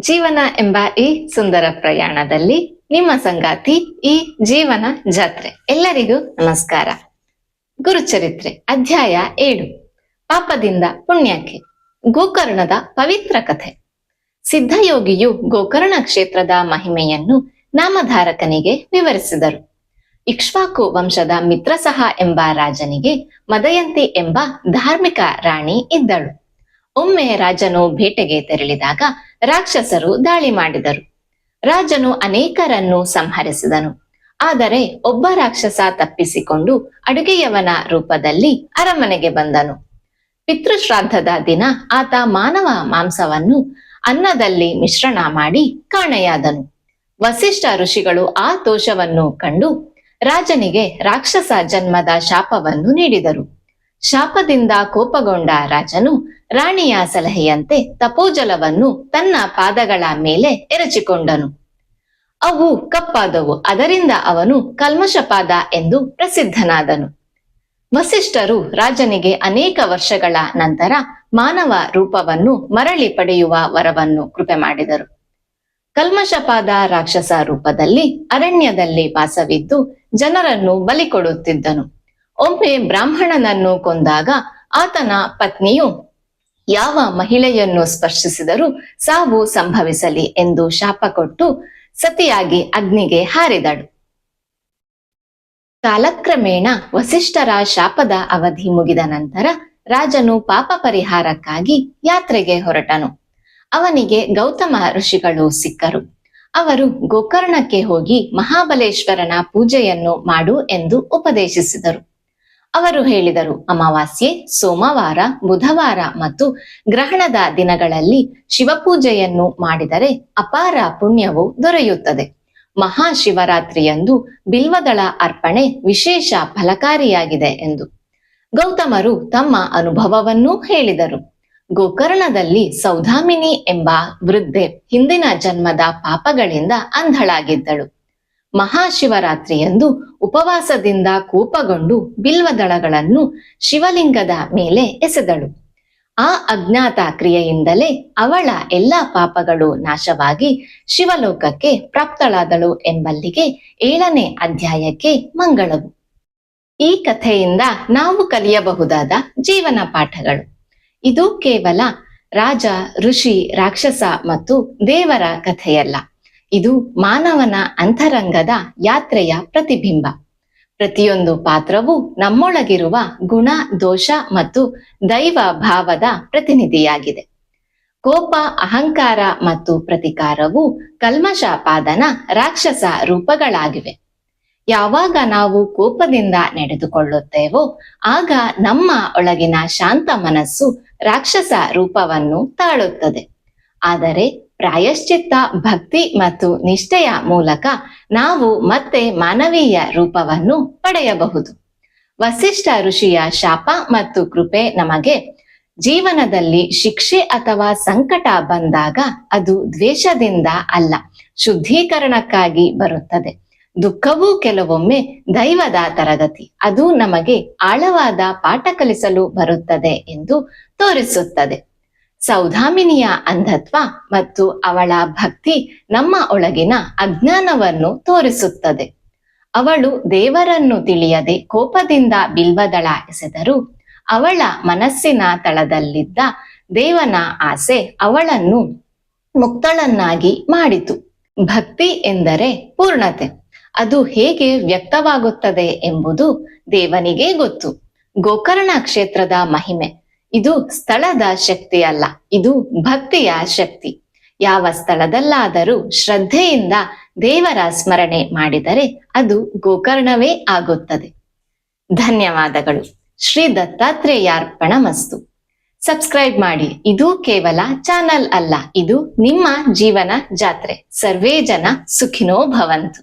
ಜೀವನ ಎಂಬ ಈ ಸುಂದರ ಪ್ರಯಾಣದಲ್ಲಿ ನಿಮ್ಮ ಸಂಗಾತಿ ಈ ಜೀವನ ಜಾತ್ರೆ. ಎಲ್ಲರಿಗೂ ನಮಸ್ಕಾರ. ಗುರುಚರಿತ್ರೆ ಅಧ್ಯಾಯ ಏಳು. ಪಾಪದಿಂದ ಪುಣ್ಯಕ್ಕೆ. ಗೋಕರ್ಣದ ಪವಿತ್ರ ಕಥೆ. ಸಿದ್ಧಯೋಗಿಯು ಗೋಕರ್ಣ ಕ್ಷೇತ್ರದ ಮಹಿಮೆಯನ್ನು ನಾಮಧಾರಕನಿಗೆ ವಿವರಿಸಿದರು. ಇಕ್ಷ್ವಾಕು ವಂಶದ ಮಿತ್ರಸಹ ಎಂಬ ರಾಜನಿಗೆ ಮದಯಂತಿ ಎಂಬ ಧಾರ್ಮಿಕ ರಾಣಿ ಇದ್ದಳು. ಒಮ್ಮೆ ರಾಜನು ಭೇಟೆಗೆ ತೆರಳಿದಾಗ ರಾಕ್ಷಸರು ದಾಳಿ ಮಾಡಿದರು. ರಾಜನು ಅನೇಕರನ್ನು ಸಂಹರಿಸಿದನು. ಆದರೆ ಒಬ್ಬ ರಾಕ್ಷಸ ತಪ್ಪಿಸಿಕೊಂಡು ಅಡುಗೆಯವನ ರೂಪದಲ್ಲಿ ಅರಮನೆಗೆ ಬಂದನು. ಪಿತೃಶ್ರಾದ್ದದ ದಿನ ಆತ ಮಾನವ ಮಾಂಸವನ್ನು ಅನ್ನದಲ್ಲಿ ಮಿಶ್ರಣ ಮಾಡಿ ಕಾಣೆಯಾದನು. ವಸಿಷ್ಠ ಋಷಿಗಳು ಆ ದೋಷವನ್ನು ಕಂಡು ರಾಜನಿಗೆ ರಾಕ್ಷಸ ಜನ್ಮದ ಶಾಪವನ್ನು ನೀಡಿದರು. ಶಾಪದಿಂದ ಕೋಪಗೊಂಡ ರಾಜನು ರಾಣಿಯ ಸಲಹೆಯಂತೆ ತಪೋಜಲವನ್ನು ತನ್ನ ಪಾದಗಳ ಮೇಲೆ ಎರಚಿಕೊಂಡನು. ಅವು ಕಪ್ಪಾದವು, ಅದರಿಂದ ಅವನು ಕಲ್ಮಶಪಾದ ಎಂದು ಪ್ರಸಿದ್ಧನಾದನು. ವಸಿಷ್ಠರು ರಾಜನಿಗೆ ಅನೇಕ ವರ್ಷಗಳ ನಂತರ ಮಾನವ ರೂಪವನ್ನು ಮರಳಿ ಪಡೆಯುವ ವರವನ್ನು ಕೃಪೆ ಮಾಡಿದರು. ಕಲ್ಮಶಪಾದ ರಾಕ್ಷಸ ರೂಪದಲ್ಲಿ ಅರಣ್ಯದಲ್ಲಿ ವಾಸವಿದ್ದು ಜನರನ್ನು ಬಲಿ ಕೊಡುತ್ತಿದ್ದನು. ಒಮ್ಮೆ ಬ್ರಾಹ್ಮಣನನ್ನು ಕೊಂದಾಗ ಆತನ ಪತ್ನಿಯು, ಯಾವ ಮಹಿಳೆಯನ್ನು ಸ್ಪರ್ಶಿಸಿದರೂ ಸಾವು ಸಂಭವಿಸಲಿ ಎಂದು ಶಾಪ ಕೊಟ್ಟು ಸತಿಯಾಗಿ ಅಗ್ನಿಗೆ ಹಾರಿದಳು. ಕಾಲಕ್ರಮೇಣ ವಸಿಷ್ಠರ ಶಾಪದ ಅವಧಿ ಮುಗಿದ ನಂತರ ರಾಜನು ಪಾಪ ಪರಿಹಾರಕ್ಕಾಗಿ ಯಾತ್ರೆಗೆ ಹೊರಟನು. ಅವನಿಗೆ ಗೌತಮ ಋಷಿಗಳು ಸಿಕ್ಕರು. ಅವರು ಗೋಕರ್ಣಕ್ಕೆ ಹೋಗಿ ಮಹಾಬಲೇಶ್ವರನ ಪೂಜೆಯನ್ನು ಮಾಡು ಎಂದು ಉಪದೇಶಿಸಿದರು. ಅವರು ಹೇಳಿದರು, ಅಮಾವಾಸ್ಯೆ, ಸೋಮವಾರ, ಬುಧವಾರ ಮತ್ತು ಗ್ರಹಣದ ದಿನಗಳಲ್ಲಿ ಶಿವಪೂಜೆಯನ್ನು ಮಾಡಿದರೆ ಅಪಾರ ಪುಣ್ಯವು ದೊರೆಯುತ್ತದೆ. ಮಹಾಶಿವರಾತ್ರಿಯಂದು ಬಿಲ್ವದಳ ಅರ್ಪಣೆ ವಿಶೇಷ ಫಲಕಾರಿಯಾಗಿದೆ ಎಂದು ಗೌತಮರು ತಮ್ಮ ಅನುಭವವನ್ನೂ ಹೇಳಿದರು. ಗೋಕರ್ಣದಲ್ಲಿ ಸೌಧಾಮಿನಿ ಎಂಬ ವೃದ್ಧೆ ಹಿಂದಿನ ಜನ್ಮದ ಪಾಪಗಳಿಂದ ಅಂಧಳಾಗಿದ್ದಳು. ಮಹಾಶಿವರಾತ್ರಿಯಂದು ಉಪವಾಸದಿಂದ ಕೋಪಗೊಂಡು ಬಿಲ್ವದಳಗಳನ್ನು ಶಿವಲಿಂಗದ ಮೇಲೆ ಎಸೆದಳು. ಆ ಅಜ್ಞಾತ ಕ್ರಿಯೆಯಿಂದಲೇ ಅವಳ ಎಲ್ಲಾ ಪಾಪಗಳು ನಾಶವಾಗಿ ಶಿವಲೋಕಕ್ಕೆ ಪ್ರಾಪ್ತಳಾದಳು ಎಂಬಲ್ಲಿಗೆ ಏಳನೇ ಅಧ್ಯಾಯಕ್ಕೆ ಮಂಗಳವು. ಈ ಕಥೆಯಿಂದ ನಾವು ಕಲಿಯಬಹುದಾದ ಜೀವನ ಪಾಠಗಳು. ಇದು ಕೇವಲ ರಾಜ, ಋಷಿ, ರಾಕ್ಷಸ ಮತ್ತು ದೇವರ ಕಥೆಯಲ್ಲ. ಇದು ಮಾನವನ ಅಂತರಂಗದ ಯಾತ್ರೆಯ ಪ್ರತಿಬಿಂಬ. ಪ್ರತಿಯೊಂದು ಪಾತ್ರವು ನಮ್ಮೊಳಗಿರುವ ಗುಣ, ದೋಷ ಮತ್ತು ದೈವ ಭಾವದ ಪ್ರತಿನಿಧಿಯಾಗಿದೆ. ಕೋಪ, ಅಹಂಕಾರ ಮತ್ತು ಪ್ರತಿಕಾರವು ಕಲ್ಮಶಪಾದನ ರಾಕ್ಷಸ ರೂಪಗಳಾಗಿವೆ. ಯಾವಾಗ ನಾವು ಕೋಪದಿಂದ ನಡೆದುಕೊಳ್ಳುತ್ತೇವೋ, ಆಗ ನಮ್ಮ ಒಳಗಿನ ಶಾಂತ ಮನಸ್ಸು ರಾಕ್ಷಸ ರೂಪವನ್ನು ತಾಳುತ್ತದೆ. ಆದರೆ ಪ್ರಾಯಶ್ಚಿತ್ತ, ಭಕ್ತಿ ಮತ್ತು ನಿಷ್ಠೆಯ ಮೂಲಕ ನಾವು ಮತ್ತೆ ಮಾನವೀಯ ರೂಪವನ್ನು ಪಡೆಯಬಹುದು. ವಸಿಷ್ಠ ಋಷಿಯ ಶಾಪ ಮತ್ತು ಕೃಪೆ ನಮಗೆ ಜೀವನದಲ್ಲಿ ಶಿಕ್ಷೆ ಅಥವಾ ಸಂಕಟ ಬಂದಾಗ ಅದು ದ್ವೇಷದಿಂದ ಅಲ್ಲ, ಶುದ್ಧೀಕರಣಕ್ಕಾಗಿ ಬರುತ್ತದೆ. ದುಃಖವೂ ಕೆಲವೊಮ್ಮೆ ದೈವದ ತರಗತಿ ಅದು ನಮಗೆ ಆಳವಾದ ಪಾಠ ಕಲಿಸಲು ಬರುತ್ತದೆ ಎಂದು ತೋರಿಸುತ್ತದೆ. ಸೌಧಾಮಿನಿಯ ಅಂಧತ್ವ ಮತ್ತು ಅವಳ ಭಕ್ತಿ ನಮ್ಮ ಒಳಗಿನ ಅಜ್ಞಾನವನ್ನು ತೋರಿಸುತ್ತದೆ. ಅವಳು ದೇವರನ್ನು ತಿಳಿಯದೆ ಕೋಪದಿಂದ ಬಿಲ್ವದಳ ಎಸೆದರು ಅವಳ ಮನಸ್ಸಿನ ತಳದಲ್ಲಿದ್ದ ದೇವನ ಆಸೆ ಅವಳನ್ನು ಮುಕ್ತಳನ್ನಾಗಿ ಮಾಡಿತು. ಭಕ್ತಿ ಎಂದರೆ ಪೂರ್ಣತೆ. ಅದು ಹೇಗೆ ವ್ಯಕ್ತವಾಗುತ್ತದೆ ಎಂಬುದು ದೇವನಿಗೆ ಗೊತ್ತು. ಗೋಕರ್ಣ ಕ್ಷೇತ್ರದ ಮಹಿಮೆ. ಇದು ಸ್ಥಳದ ಶಕ್ತಿ ಅಲ್ಲ, ಇದು ಭಕ್ತಿಯ ಶಕ್ತಿ. ಯಾವ ಸ್ಥಳದಲ್ಲಾದರೂ ಶ್ರದ್ಧೆಯಿಂದ ದೇವರ ಸ್ಮರಣೆ ಮಾಡಿದರೆ ಅದು ಗೋಕರ್ಣವೇ ಆಗುತ್ತದೆ. ಧನ್ಯವಾದಗಳು. ಶ್ರೀ ದತ್ತಾತ್ರೇಯಾರ್ಪಣಮಸ್ತು. ಸಬ್ಸ್ಕ್ರೈಬ್ ಮಾಡಿ. ಇದು ಕೇವಲ ಚಾನಲ್ ಅಲ್ಲ, ಇದು ನಿಮ್ಮ ಜೀವನ ಜಾತ್ರೆ. ಸರ್ವೇ ಜನ ಸುಖಿನೋ ಭವಂತು.